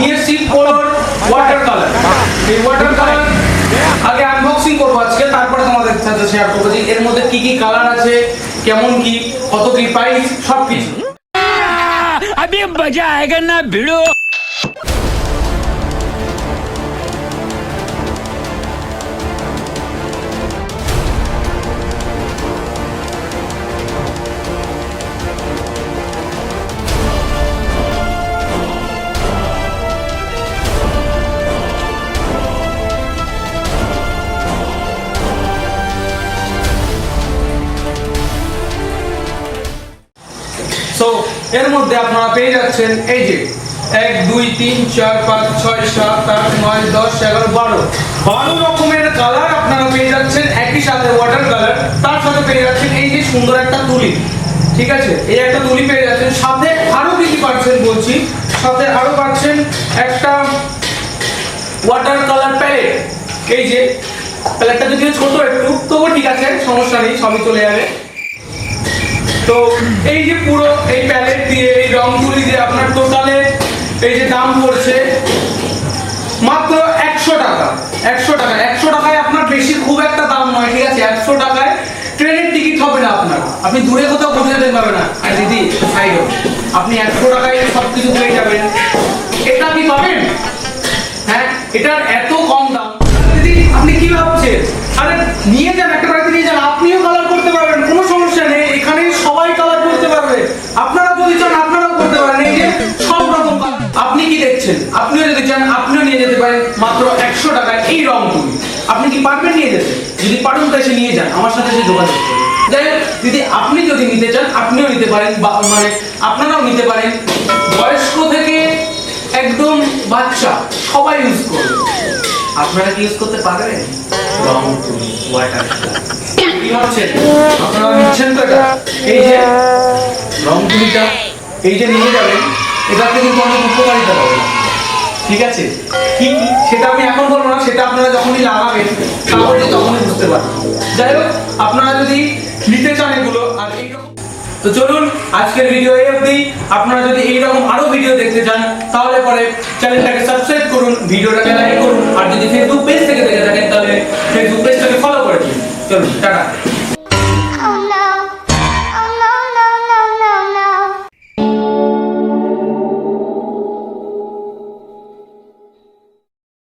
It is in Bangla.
নিয়েছি পোলোর ওয়াটার কালার এই ওয়াটার কালার আগে আনবক্সিং করব আজকে, তারপরে তোমাদের সাথে শেয়ার করব যে এর মধ্যে কি কি কালার আছে, কেমন কি, কত কি প্রাইস সব কিছু আমি মজা আয়েগা না ভিড়ো। সো এর মধ্যে আপনারা পেয়ে যাচ্ছেন এই যে, এক, দুই, তিন, চার, পাঁচ, ছয়, সাত, আট, নয়, দশ, এগারো, বারো। বারো রকমের কালার আপনারা পেয়ে যাচ্ছেন, একই সাথে ওয়াটার কালার তার সাথে পেয়ে যাচ্ছেন এই যে সুন্দর একটা তুলি। ঠিক আছে? এই একটা তুলি পেয়ে যাচ্ছেন। সাথে আরও কি কি পাচ্ছেন বলছি? সাথে আরও পাচ্ছেন একটা ওয়াটার কালার প্যালেট এই যে প্যালেটটা যদিও ছোট একটু, তবুও ঠিক আছে, সমস্যা নেই, সবই চলে যাবে। তো এই যে পুরো এই প্যালেট দিয়ে, এই রং তুলি দিয়ে আপনার টোটালে এই যে দাম পড়ছে মাত্র একশো টাকা একশো টাকা, একশো টাকায় আপনার বেশি খুব একটা দাম নয়, ঠিক আছে? একশো টাকায় ট্রেনের টিকিট হবে না আপনার। আপনি দূরে কোথাও ঘুরে যেতে পারবেন না। আর দিদি সাইড আপনি একশো টাকায় সব কিছু পেয়ে যাবেন। এটা কি পাবেন? হ্যাঁ এটার এত কম দাম। দিদি, আপনি কি ভাবছেন? আরে, নিয়ে যান একটা একশো টাকায় এই রং তুলি আপনি কি পারবেন নিয়ে যেতে? যদি পারেন তো এসে নিয়ে যান, আমার সাথে এসে যোগাযোগ হোক, দিদি, আপনি যদি নিতে চান, আপনিও নিতে পারেন, বা মানে আপনারাও নিতে পারেন। বয়স্ক থেকে একদম বাচ্চা, সবাই ইউজ করবে। আপনারা কি ইউজ করতে পারবেন? রং তুলি ওয়াটার কি ভাবছেন? আপনারা নিচ্ছেন তো এটা। এই যে রং তুলিটা এই যে নিয়ে যাবেন, এটাতে কিন্তু অনেক উপকারিতা পাবেন। ঠিক আছে? কি কি সেটা আমি এখন বলব না, সেটা আপনারা যখনই লাগাবেন, তাহলে তখনই বুঝতে পারবেন। যাই হোক, আপনারা যদি নিতে চান এগুলো, আর এইরকম তো চলুন, আজকের ভিডিও এই অবধি। আপনারা যদি এইরকম আরও ভিডিও দেখতে চান, তাহলে পরে চ্যানেলটাকে সাবস্ক্রাইব করুন ভিডিওটাকে লাইক করুন, আর যদি ফেসবুক পেজ থেকে দেখে থাকেন, তাহলে ফেসবুক পেজটাকে ফলো করে দিন। চলুন, টাটা।